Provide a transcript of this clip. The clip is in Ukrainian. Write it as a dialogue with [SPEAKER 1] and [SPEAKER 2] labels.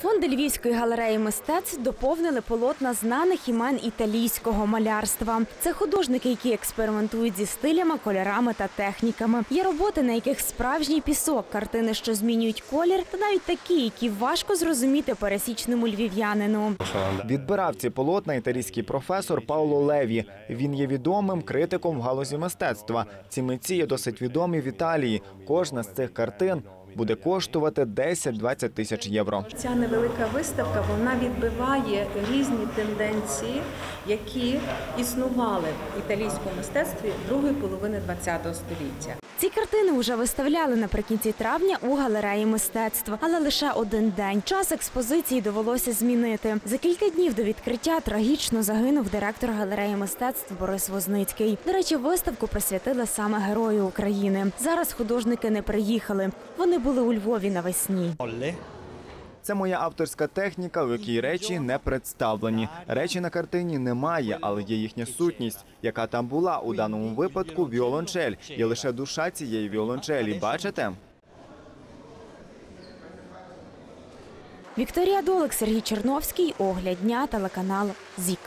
[SPEAKER 1] Фонди Львівської галереї мистецтв доповнили полотна знаних імен італійського малярства. Це художники, які експериментують зі стилями, кольорами та техніками. Є роботи, на яких справжній пісок, картини, що змінюють колір, та навіть такі, які важко зрозуміти пересічному львів'янину.
[SPEAKER 2] Відбирав ці полотна італійський професор Пауло Леві. Він є відомим критиком в галузі мистецтва. Ці митці є досить відомі в Італії. Кожна з цих картин буде коштувати 10-20 тисяч євро.
[SPEAKER 3] Ця невелика виставка вона відбиває різні тенденції, які існували в італійському мистецтві другої половини ХХ століття.
[SPEAKER 1] Ці картини вже виставляли наприкінці травня у галереї мистецтва, але лише один день. Час експозиції довелося змінити. За кілька днів до відкриття трагічно загинув директор галереї мистецтв Борис Возницький. До речі, виставку присвятили саме герою України. Зараз художники не приїхали. Вони були у Львові навесні.
[SPEAKER 2] Це моя авторська техніка, у якій речі не представлені. Речі на картині немає, але є їхня сутність, яка там була у даному випадку. Віолончель. Є лише душа цієї віолончелі. Бачите?
[SPEAKER 1] Вікторія Долик, Сергій Черновський, Огляд дня, телеканал ЗІК.